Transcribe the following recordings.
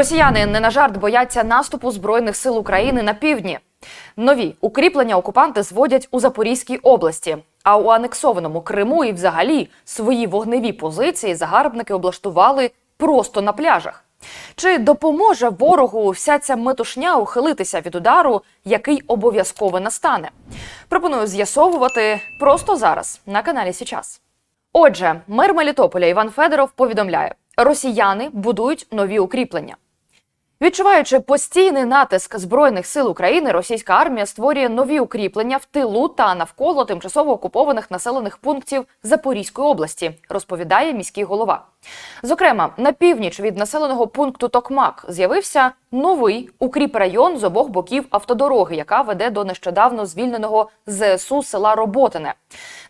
Росіяни не на жарт бояться наступу збройних сил України на півдні. Нові укріплення окупанти зводять у Запорізькій області. А у анексованому Криму і взагалі свої вогневі позиції загарбники облаштували просто на пляжах. Чи допоможе ворогу вся ця метушня ухилитися від удару, який обов'язково настане? Пропоную з'ясовувати просто зараз на каналі Січас. Отже, мер Мелітополя Іван Федоров повідомляє: росіяни будують нові укріплення. Відчуваючи постійний натиск збройних сил України, російська армія створює нові укріплення в тилу та навколо тимчасово окупованих населених пунктів Запорізької області, розповідає міський голова. Зокрема, на північ від населеного пункту Токмак з'явився новий укріпрайон з обох боків автодороги, яка веде до нещодавно звільненого ЗСУ села Роботине.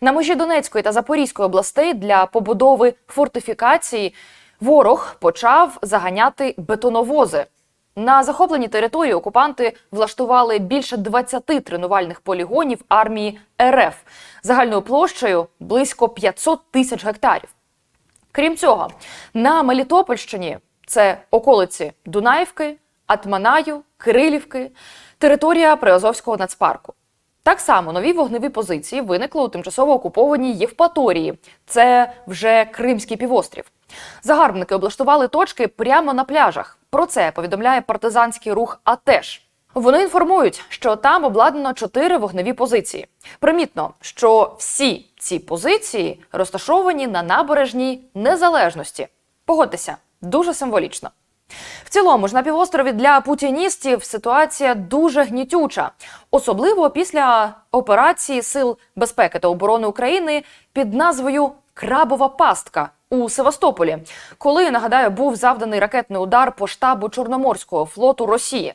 На межі Донецької та Запорізької областей для побудови фортифікації ворог почав заганяти бетоновози. На захопленій території окупанти влаштували більше 20 тренувальних полігонів армії РФ загальною площею близько 500 тисяч гектарів. Крім цього, на Мелітопольщині це околиці Дунаївки, Атманаю, Кирилівки, територія Приазовського нацпарку. Так само нові вогневі позиції виникли у тимчасово окупованій Євпаторії. Це вже Кримський півострів. Загарбники облаштували точки прямо на пляжах. Про це повідомляє партизанський рух АТЕШ. Вони інформують, що там обладнано чотири вогневі позиції. Примітно, що всі ці позиції розташовані на набережній незалежності. Погодьтеся, дуже символічно. В цілому ж на півострові для путіністів ситуація дуже гнітюча, особливо після операції Сил безпеки та оборони України під назвою Крабова пастка у Севастополі, коли нагадаю був завданий ракетний удар по штабу Чорноморського флоту Росії.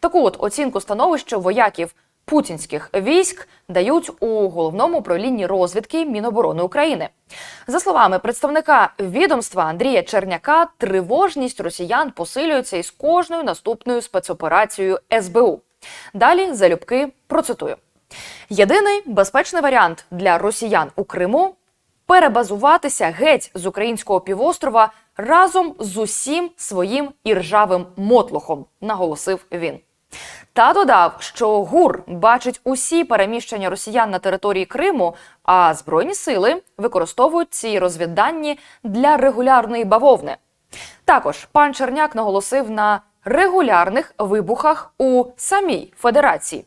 Таку от оцінку становища вояків путінських військ дають у головному управлінні розвідки Міноборони України. За словами представника відомства Андрія Черняка, тривожність росіян посилюється із кожною наступною спецоперацією СБУ. Далі залюбки процитую: єдиний безпечний варіант для росіян у Криму перебазуватися геть з українського півострова разом з усім своїм іржавим мотлохом, наголосив він. Та додав, що ГУР бачить усі переміщення росіян на території Криму, а збройні сили використовують ці розвіддані для регулярної бавовни. Також пан Черняк наголосив на регулярних вибухах у самій федерації.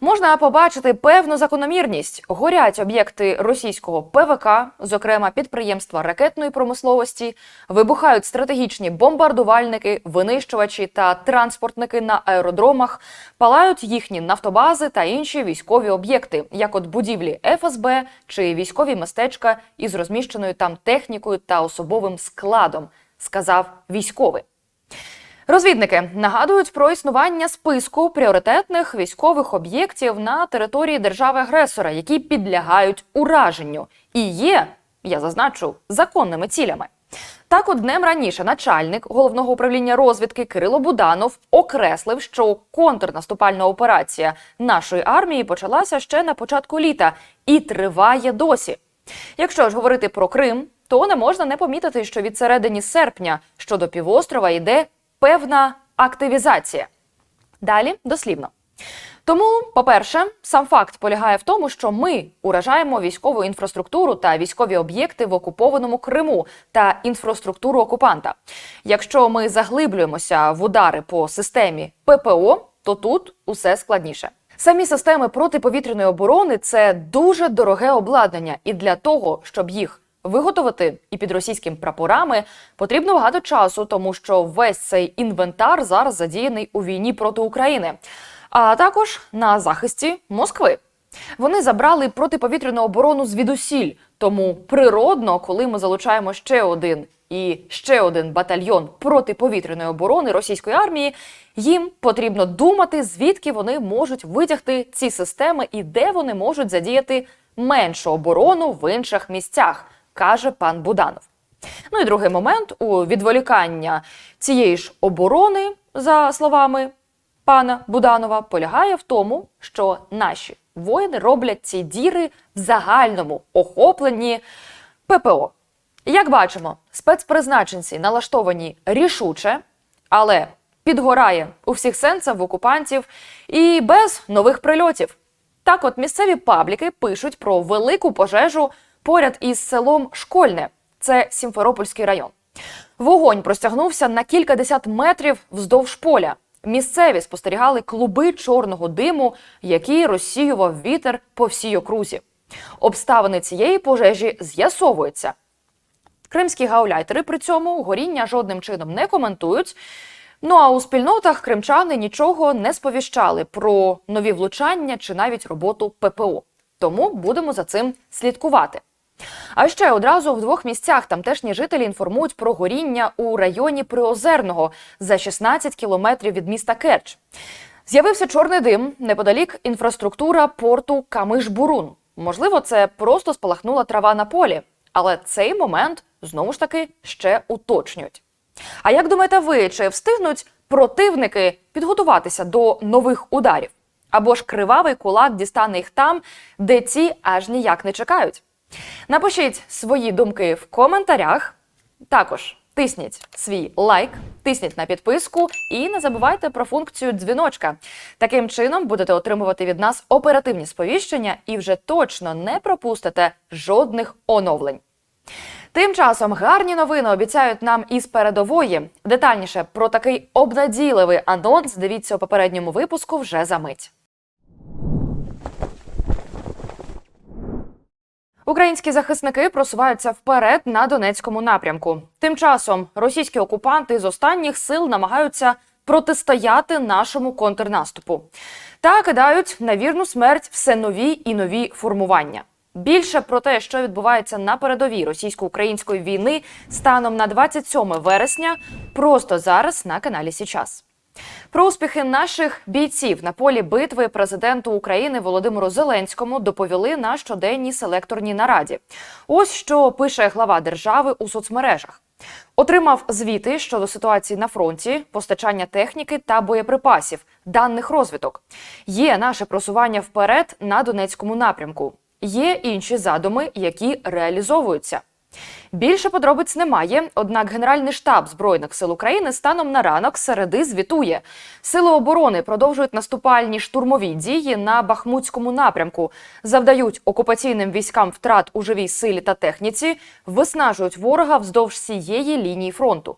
Можна побачити певну закономірність. Горять об'єкти російського ПВК, зокрема підприємства ракетної промисловості, вибухають стратегічні бомбардувальники, винищувачі та транспортники на аеродромах, палають їхні нафтобази та інші військові об'єкти, як от будівлі ФСБ чи військові містечка із розміщеною там технікою та особовим складом, сказав військовий. Розвідники нагадують про існування списку пріоритетних військових об'єктів на території держави-агресора, які підлягають ураженню, і є, я зазначу, законними цілями. Так, от днем раніше начальник головного управління розвідки Кирило Буданов окреслив, що контрнаступальна операція нашої армії почалася ще на початку літа і триває досі. Якщо ж говорити про Крим, то не можна не помітити, що від середини серпня щодо півострова йде певна активізація. Далі дослівно. Тому, по-перше, сам факт полягає в тому, що ми уражаємо військову інфраструктуру та військові об'єкти в окупованому Криму та інфраструктуру окупанта. Якщо ми заглиблюємося в удари по системі ППО, то тут усе складніше. Самі системи протиповітряної оборони це дуже дороге обладнання, і для того, щоб їх Виготовити і під російськими прапорами потрібно багато часу, тому що весь цей інвентар зараз задіяний у війні проти України, а також на захисті Москви. Вони забрали протиповітряну оборону звідусіль. Тому природно, коли ми залучаємо ще один і ще один батальйон протиповітряної оборони російської армії, їм потрібно думати, звідки вони можуть витягти ці системи і де вони можуть задіяти меншу оборону в інших місцях каже пан Буданов. Ну і другий момент у відволікання цієї ж оборони, за словами пана Буданова, полягає в тому, що наші воїни роблять ці діри в загальному охопленні ППО. Як бачимо, спецпризначенці налаштовані рішуче. Але підгорає у всіх сенсах в окупантів і без нових прильотів. Так, от місцеві пабліки пишуть про велику пожежу поряд із селом Школьне, це Сімферопольський район. Вогонь простягнувся на кількадесят метрів вздовж поля. Місцеві спостерігали клуби чорного диму, які розсіював вітер по всій окрузі. Обставини цієї пожежі з'ясовуються. Кримські гауляйтери при цьому горіння жодним чином не коментують. Ну а у спільнотах кримчани нічого не сповіщали про нові влучання чи навіть роботу ППО. Тому будемо за цим слідкувати. А ще одразу в двох місцях тамтешні жителі інформують про горіння у районі Приозерного за 16 кілометрів від міста Керч. З'явився чорний дим неподалік інфраструктура порту Камиш-Бурун. Можливо, це просто спалахнула трава на полі, але цей момент знову ж таки ще уточнюють. А як думаєте ви, чи встигнуть противники підготуватися до нових ударів? Або ж кривавий кулак дістане їх там, де ці аж ніяк не чекають? Напишіть свої думки в коментарях. Також тисніть свій лайк, тисніть на підписку і не забувайте про функцію дзвіночка. Таким чином будете отримувати від нас оперативні сповіщення і вже точно не пропустите жодних оновлень. Тим часом гарні новини обіцяють нам із передової. Детальніше про такий обнадійливий анонс дивіться у попередньому випуску вже за мить. Українські захисники просуваються вперед на Донецькому напрямку. Тим часом російські окупанти з останніх сил намагаються протистояти нашому контрнаступу та кидають на вірну смерть все нові і нові формування. Більше про те, що відбувається на передовій російсько-української війни станом на 27 вересня, просто зараз на каналі Січас. Про успіхи наших бійців на полі битви президенту України Володимиру Зеленському доповіли на щоденній селекторній нараді. Ось що пише глава держави у соцмережах. Отримав звіти щодо ситуації на фронті, постачання техніки та боєприпасів, даних розвиток. Є наше просування вперед на Донецькому напрямку. Є інші задуми, які реалізовуються. Більше подробиць немає. Однак Генеральний штаб збройних сил України станом на ранок середи звітує. Сили оборони продовжують наступальні штурмові дії на Бахмутському напрямку, завдають окупаційним військам втрат у живій силі та техніці, виснажують ворога вздовж всієї лінії фронту.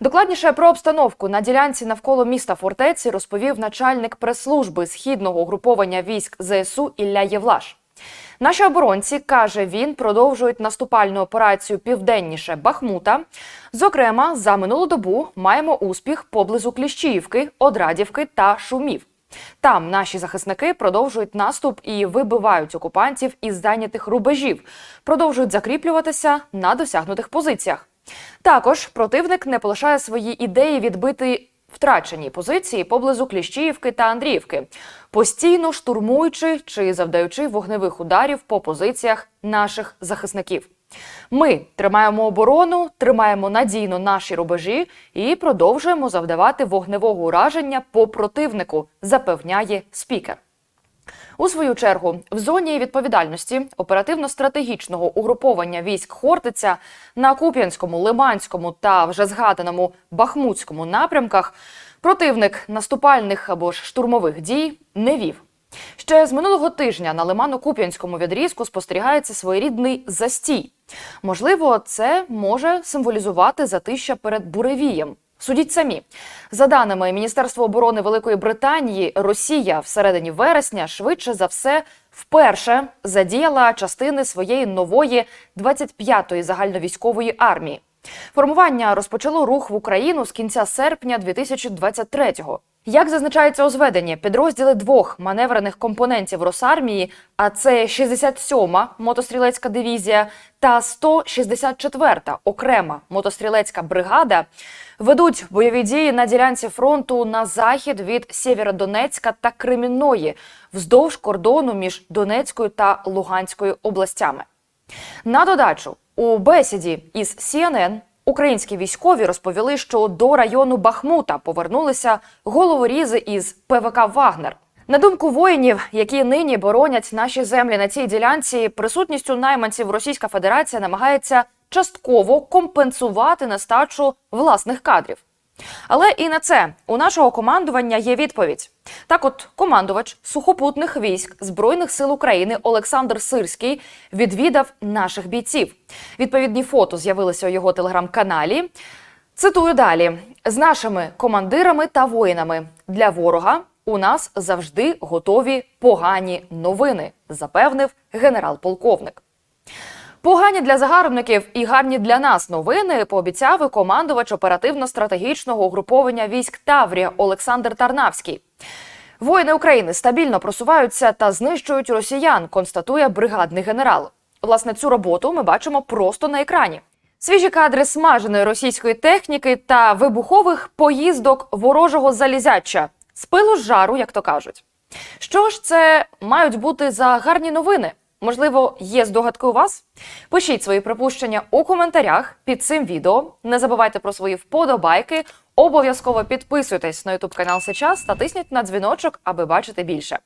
Докладніше про обстановку на ділянці навколо міста фортеці розповів начальник прес-служби східного угруповання військ ЗСУ Ілля Євлаш. Наші оборонці каже він продовжують наступальну операцію південніше Бахмута. Зокрема, за минулу добу маємо успіх поблизу Кліщіївки, Одрадівки та Шумів. Там наші захисники продовжують наступ і вибивають окупантів із зайнятих рубежів, продовжують закріплюватися на досягнутих позиціях. Також противник не полишає свої ідеї відбити втрачені позиції поблизу Кліщіївки та Андріївки, постійно штурмуючи чи завдаючи вогневих ударів по позиціях наших захисників. Ми тримаємо оборону, тримаємо надійно наші рубежі і продовжуємо завдавати вогневого ураження по противнику, запевняє спікер. У свою чергу, в зоні відповідальності оперативно-стратегічного угруповання військ Хортиця на Куп'янському, Лиманському та вже згаданому Бахмутському напрямках противник наступальних або ж штурмових дій не вів. Ще з минулого тижня на Лимано-Куп'янському відрізку спостерігається своєрідний застій. Можливо, це може символізувати затища перед буревієм. Судіть самі за даними Міністерства оборони Великої Британії, Росія всередині вересня швидше за все вперше задіяла частини своєї нової 25-ї загальновійськової армії. Формування розпочало рух в Україну з кінця серпня 2023-го. Як зазначається у зведенні, підрозділи двох маневрених компонентів Росармії, а це 67-ма мотострілецька дивізія та 164-та окрема мотострілецька бригада, ведуть бойові дії на ділянці фронту на захід від Сєвєродонецька та Кремінної, вздовж кордону між Донецькою та Луганською областями. На додачу у бесіді із CNN українські військові розповіли, що до району Бахмута повернулися головорізи із ПВК Вагнер. На думку воїнів, які нині боронять наші землі на цій ділянці, присутністю найманців Російська Федерація намагається частково компенсувати нестачу власних кадрів. Але і на це у нашого командування є відповідь. Так, от командувач сухопутних військ Збройних сил України Олександр Сирський відвідав наших бійців. Відповідні фото з'явилися у його телеграм-каналі. Цитую далі: з нашими командирами та воїнами для ворога у нас завжди готові погані новини, запевнив генерал-полковник. Погані для загарбників і гарні для нас новини пообіцяв і командувач оперативно-стратегічного угруповання військ Таврія Олександр Тарнавський. Воїни України стабільно просуваються та знищують росіян, констатує бригадний генерал. Власне, цю роботу ми бачимо просто на екрані. Свіжі кадри смаженої російської техніки та вибухових поїздок ворожого залізяча з пилу жару, як то кажуть. Що ж це мають бути за гарні новини? Можливо, є здогадки у вас? Пишіть свої припущення у коментарях під цим відео. Не забувайте про свої вподобайки. Обов'язково підписуйтесь на YouTube канал Сейчас та тисніть на дзвіночок, аби бачити більше.